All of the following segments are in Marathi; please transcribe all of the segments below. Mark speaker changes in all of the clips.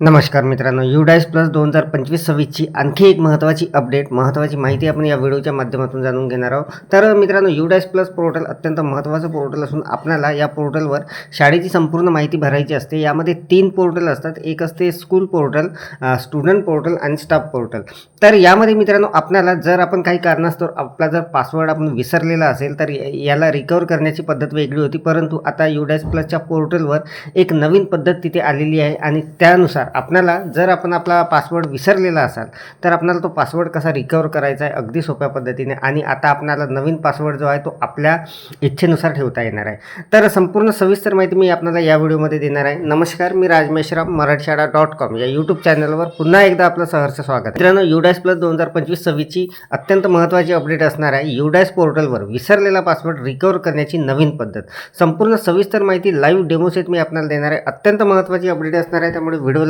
Speaker 1: नमस्कार मित्रांनो युडाईस प्लस दोन हजार पंचवीस सव्वीसची आणखी एक महत्त्वाची अपडेट महत्त्वाची माहिती आपण या व्हिडिओच्या माध्यमातून जाणून घेणार आहोत. तर मित्रांनो युडाईस प्लस पोर्टल अत्यंत महत्त्वाचं पोर्टल असून आपल्याला या पोर्टलवर शाळेची संपूर्ण माहिती भरायची असते. यामध्ये तीन पोर्टल असतात. एक असते स्कूल पोर्टल स्टुडंट पोर्टल आणि स्टाफ पोर्टल. तर यामध्ये मित्रांनो आपल्याला जर आपण काही कारणास्तव आपला जर पासवर्ड आपण विसरलेला असेल तर याला रिकवर करण्याची पद्धत वेगळी होती. परंतु आता युडाईस प्लसच्या पोर्टलवर एक नवीन पद्धत तिथे आलेली आहे आणि त्यानुसार आपल्याला जर आपण आपला पासवर्ड विसरलेला असाल तर आपल्याला तो पासवर्ड कसा रिकवर करायचा आहे अगदी सोप्या पद्धतीने आणि आता आपल्याला नवीन पासवर्ड जो आहे तो आपल्या इच्छेनुसार ठेवता येणार आहे. तर संपूर्ण सविस्तर माहिती मी आपल्याला या व्हिडिओमध्ये देणार आहे. नमस्कार मी राजमेश्राम मराठशाळा डॉट कॉम या यूट्यूब चॅनलवर पुन्हा एकदा आपलं सहर्ष स्वागत मित्रांनो युडायस प्लस दोन हजार पंचवीस सव्वीसची अत्यंत महत्त्वाची अपडेट असणार आहे. युडायस पोर्टलवर विसरलेला पासवर्ड रिकवर करण्याची नवीन पद्धत. संपूर्ण सविस्तर माहिती लाईव्ह डेमोसेट मी आपल्याला देणार आहे. अत्यंत महत्त्वाची अपडेट असणार आहे त्यामुळे व्हिडिओला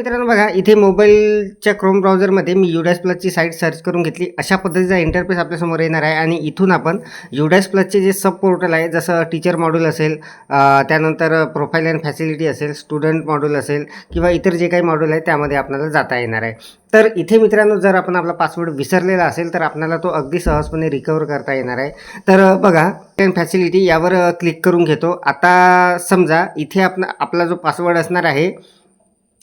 Speaker 1: मित्रांनो बघा इथे मोबाईलच्या क्रोम ब्राउझरमध्ये मी युडॅस प्लसची साईट सर्च करून घेतली. अशा पद्धतीचा इंटरफेस आपल्यासमोर येणार आहे आणि इथून आपण युडॅस प्लसचे जे सब पोर्टल आहे जसं टीचर मॉड्यूल असेल त्यानंतर प्रोफाईल अँड फॅसिलिटी असेल स्टुडंट मॉड्यूल असेल किंवा इतर जे काही मॉड्यूल आहे त्यामध्ये आपल्याला जाता येणार आहे. तर इथे मित्रांनो जर आपण आपला पासवर्ड विसरलेला असेल तर आपल्याला तो अगदी सहजपणे रिकवर करता येणार आहे. तर बघा टेन फॅसिलिटी यावर क्लिक करून घेतो. आता समजा इथे आपण आपला जो पासवर्ड असणार आहे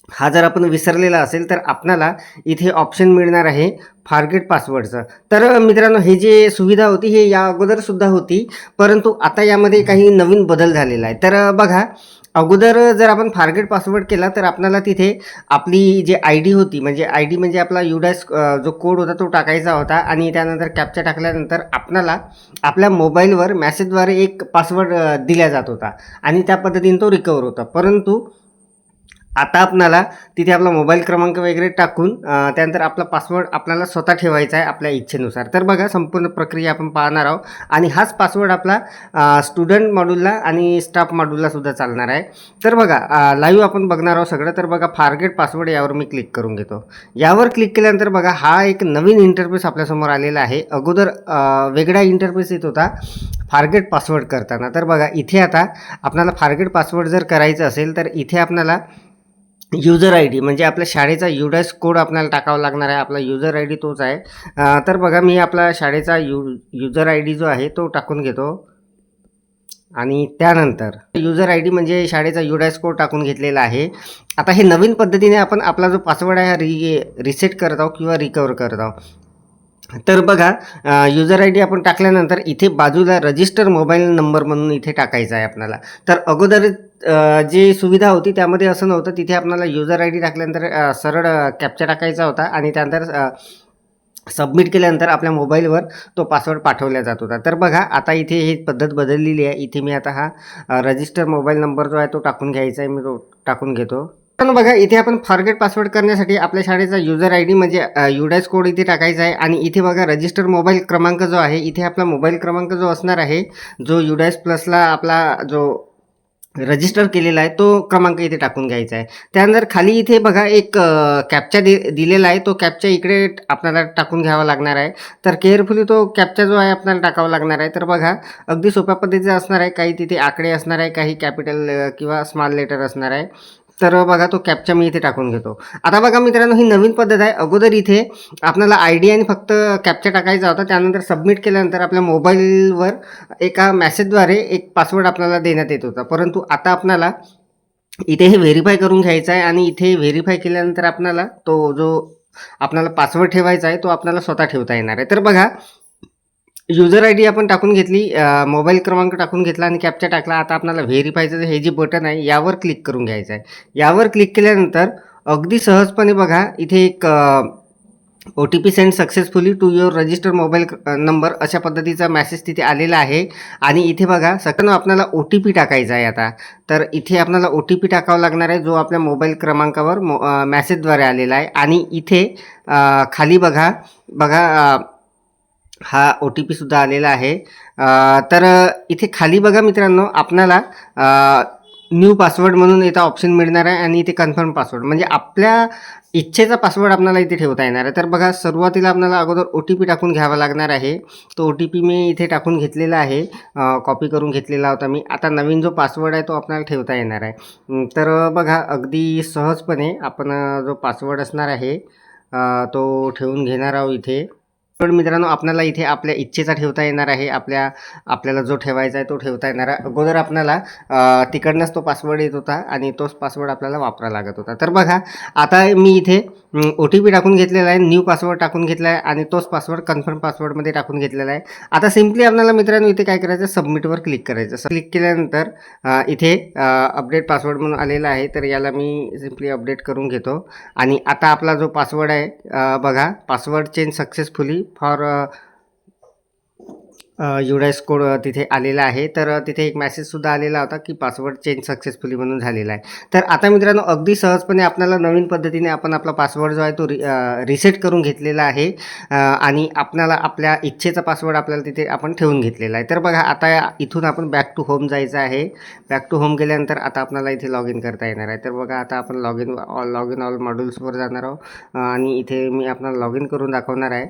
Speaker 1: हा जर आपण विसरलेला असेल तर आपणाला इथे ऑप्शन मिळणार आहे फारगेट पासवर्डचं तर मित्रांनो हे जे सुविधा होती हे या अगोदरसुद्धा होती परंतु आता यामध्ये काही नवीन बदल झालेला आहे. तर बघा अगोदर जर आपण फारगेट पासवर्ड केला तर आपल्याला तिथे आपली जे आय डी होती म्हणजे आय डी म्हणजे आपला युडास जो कोड होता तो टाकायचा होता आणि त्यानंतर कॅप्चा टाकल्यानंतर आपणाला आपल्या मोबाईलवर मॅसेजद्वारे एक पासवर्ड दिला जात होता आणि त्या पद्धतीने तो रिकवर होता. परंतु आता आपणाला तिथे आपला मोबाईल क्रमांक वगैरे टाकून त्यानंतर आपला पासवर्ड आपल्याला स्वतः ठेवायचा आहे आपल्या इच्छेनुसार. तर बघा संपूर्ण प्रक्रिया आपण पाहणार आहोत. आणि हाच पासवर्ड आपला स्टुडंट मॉड्यूलला आणि स्टाफ मॉड्यूलला सुद्धा चालणार आहे. तर बघा लाईव्ह आपण बघणार आहोत सगळं. तर बघा फारगेट पासवर्ड यावर मी क्लिक करून घेतो. यावर क्लिक केल्यानंतर बघा हा एक नवीन इंटरफेस आपल्यासमोर आलेला आहे. अगोदर वेगळा इंटरफेस येत होता फारगेट पासवर्ड करताना. तर बघा इथे आता आपल्याला फारगेट पासवर्ड जर करायचं असेल तर इथे आपल्याला युजर आय डी म्हणजे आपल्या शाळेचा युडास कोड आपल्याला टाकावा लागणार आहे. आपला युजर आय डी तोच आहे. तर बघा मी आपला शाळेचा यू युजर आय डी जो आहे तो टाकून घेतो. आणि त्यानंतर युजर आय डी म्हणजे शाळेचा युडास कोड टाकून घेतलेला आहे. आता हे नवीन पद्धतीने आपण आपला जो पासवर्ड आहे हा रि रिसेट करत आहोत किंवा रिकवर करत आहोत. तर बघा युजर आय डी आपण टाकल्यानंतर इथे बाजूला रजिस्टर मोबाईल नंबर म्हणून इथे टाकायचा आहे आपल्याला. तर अगोदर जी सुविधा होती त्यामध्ये असं नव्हतं. तिथे आपल्याला युजर आय डी टाकल्यानंतर सरळ कॅप्चा टाकायचा होता आणि त्यानंतर सबमिट केल्यानंतर आपल्या मोबाईलवर तो पासवर्ड पाठवला जात होता. तर बघा आता इथे ही पद्धत बदललेली आहे. इथे मी आता हा रजिस्टर मोबाईल नंबर जो आहे तो टाकून घ्यायचा आहे. मी तो टाकून घेतो. पण बघा इथे आपण फॉरगेट पासवर्ड करण्यासाठी आपल्या शाळेचा युजर आय डी म्हणजे युडास कोड इथे टाकायचा आहे. आणि इथे बघा रजिस्टर मोबाईल क्रमांक जो आहे इथे आपला मोबाईल क्रमांक जो असणार आहे जो युडास प्लसला आपला जो रजिस्टर केलेला आहे तो क्रमांक इथे टाकून घ्यायचा आहे. त्यानंतर खाली इथे बघा एक कॅपचा दि दिलेला आहे तो कॅपचा इकडे आपल्याला टाकून घ्यावा लागणार आहे. तर केअरफुली तो कॅपचा जो आहे आपल्याला टाकावा लागणार आहे. तर बघा अगदी सोप्या पद्धतीचा असणार आहे. काही तिथे आकडे असणार आहे काही कॅपिटल किंवा स्मॉल लेटर असणार आहे. तर बघा तो कॅपचा मी इथे टाकून घेतो. आता बघा मित्रांनो ही नवीन पद्धत आहे. अगोदर इथे आपल्याला आय डी आणि फक्त कॅपचा टाकायचा होता. त्यानंतर सबमिट केल्यानंतर आपल्या मोबाईलवर एका मॅसेजद्वारे एक पासवर्ड आपल्याला देण्यात येत होता. परंतु आता आपल्याला इथे हे व्हेरीफाय करून घ्यायचं आहे आणि इथे व्हेरीफाय केल्यानंतर आपल्याला तो जो आपल्याला पासवर्ड ठेवायचा आहे तो आपल्याला स्वतः ठेवता येणार आहे. तर बघा युजर आय डी आपण टाकून घेतली मोबाईल क्रमांक टाकून घेतला आणि कॅप्चा टाकला. आता आपल्याला व्हेरीफायचं हे जे बटन आहे यावर क्लिक करून घ्यायचं आहे. यावर क्लिक केल्यानंतर अगदी सहजपणे बघा इथे एक O T P send successfully to your register mobile number अशा पद्धतीचा मॅसेज तिथे आलेला आहे. आणि इथे बघा सकन आपल्याला ओ टी पी टाकायचा आहे आता. तर इथे आपल्याला ओ टी पी टाकावा लागणार आहे जो आपल्या मोबाईल क्रमांकावर मो मॅसेजद्वारे आलेला आहे. आणि इथे खाली बघा बघा हा ओ टी पीसुद्धा आलेला आहे. तर इथे खाली बघा मित्रांनो आपणाला न्यू पासवर्ड म्हणून इथं ऑप्शन मिळणार आहे आणि इथे कन्फर्म पासवर्ड म्हणजे आपल्या इच्छेचा पासवर्ड आपल्याला इथे ठेवता येणार आहे. तर बघा सुरुवातीला आपल्याला अगोदर ओ टी पी टाकून घ्यावा लागणार आहे. तो ओ टी पी मी इथे टाकून घेतलेला आहे. कॉपी करून घेतलेला होता मी. आता नवीन जो पासवर्ड आहे तो आपल्याला ठेवता येणार आहे. तर बघा अगदी सहजपणे आपण जो पासवर्ड असणार आहे तो ठेवून घेणार आहोत इथे. पण मित्रांनो आपल्याला इथे आपल्या इच्छेचा ठेवता येणार आहे. आपल्या आपल्याला जो ठेवायचा आहे तो ठेवता येणार आहे. अगोदर आपल्याला तिकडनंच तो पासवर्ड येत होता आणि तोच पासवर्ड आपल्याला वापरा लागत होता. तर बघा आता मी इथे ओ टी पी टाकून घेतलेला आहे न्यू पासवर्ड टाकून घेतला आहे आणि तोच पासवर्ड कन्फर्म पासवर्डमध्ये टाकून घेतलेला आहे. आता सिम्पली आपल्याला मित्रांनो इथे काय करायचं? सबमिटवर क्लिक करायचं. क्लिक केल्यानंतर इथे अपडेट पासवर्ड म्हणून आलेला आहे. तर याला मी सिम्पली अपडेट करून घेतो. आणि आता आपला जो पासवर्ड आहे बघा password change successfully for UDISE code तिथे आलेला आहे. तर uh, तिथे एक मेसेजसुद्धा आलेला होता की पासवर्ड चेंज सक्सेसफुली म्हणून झालेला आहे. तर आता मित्रांनो अगदी सहजपणे आपल्याला नवीन पद्धतीने आपण आपला पासवर्ड जो आहे तो रि रिसेट uh, करून घेतलेला आहे. Uh, आणि आपल्याला आपल्या इच्छेचा पासवर्ड आपल्याला तिथे आपण ठेवून घेतलेला आहे. तर बघा आता इथून आपण बॅक टू होम जायचं आहे. बॅक टू होम गेल्यानंतर आता आपल्याला इथे लॉग इन करता येणार आहे. तर बघा आता आपण log in log in all मॉड्यूल्सवर जाणार आहोत. आणि इथे मी आपल्याला लॉग इन करून दाखवणार आहे.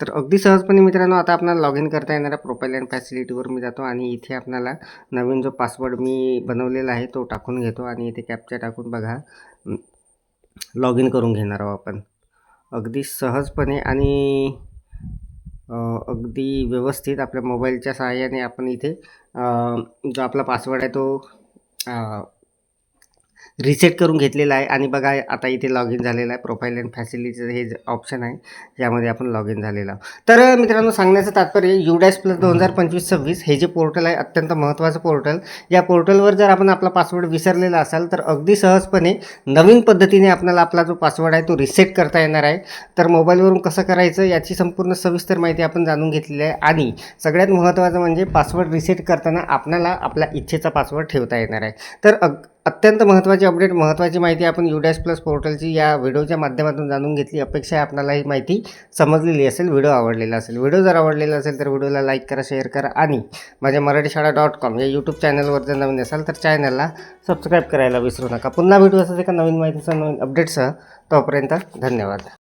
Speaker 1: तर अगदी सहजपणे मित्रांनो आता आपल्याला लॉग इन करता येणाऱ्या प्रोफाईल अँड फॅसिलिटीवर मी जातो आणि इथे आपल्याला नवीन जो पासवर्ड मी बनवलेला आहे तो टाकून घेतो आणि इथे कॅप्चा टाकून बघा. लॉग इन करून घेणार आहोत आपण. अगदी सहजपणे आणि अगदी व्यवस्थित आपल्या मोबाईलच्या सहाय्याने आपण इथे जो आपला पासवर्ड आहे तो रिसेट करून घेतलेला आहे. आणि बघा आता इथे लॉग इन झालेला आहे. प्रोफाईल अँड फॅसिलिटीचं हे जे ऑप्शन आहे यामध्ये आपण लॉग इन झालेलो आहोत. तर मित्रांनो सांगण्याचं तात्पर्य युडॅस प्लस दोन हजार पंचवीस सव्वीस हे जे पोर्टल आहे अत्यंत महत्त्वाचं पोर्टल या पोर्टलवर जर आपण आपला पासवर्ड विसरलेला असाल तर अगदी सहजपणे नवीन पद्धतीने आपल्याला आपला जो पासवर्ड आहे तो रिसेट करता येणार आहे. तर मोबाईलवरून कसं करायचं याची संपूर्ण सविस्तर माहिती आपण जाणून घेतलेली आहे. आणि सगळ्यात महत्त्वाचं म्हणजे पासवर्ड रिसेट करताना आपल्याला आपल्या इच्छेचा पासवर्ड ठेवता येणार आहे. तर अग अत्यंत महत्त्वाची अपडेट महत्त्वाची माहिती आपण युडॅस प्लस पोर्टलची या व्हिडिओच्या माध्यमातून जाणून घेतली. अपेक्षा आहे आपल्याला ही माहिती समजलेली असेल व्हिडिओ आवडलेला असेल. व्हिडिओ जर आवडलेला असेल तर व्हिडिओला लाईक करा शेअर करा आणि माझ्या मराठी शाळा डॉट कॉम या यूट्यूब चॅनलवर जर नवीन असाल तर चॅनलला सबस्क्राईब करायला विसरू नका. पुन्हा भेटू असंच एका नवीन माहितीचं नवीन अपडेटसह तोपर्यंत धन्यवाद.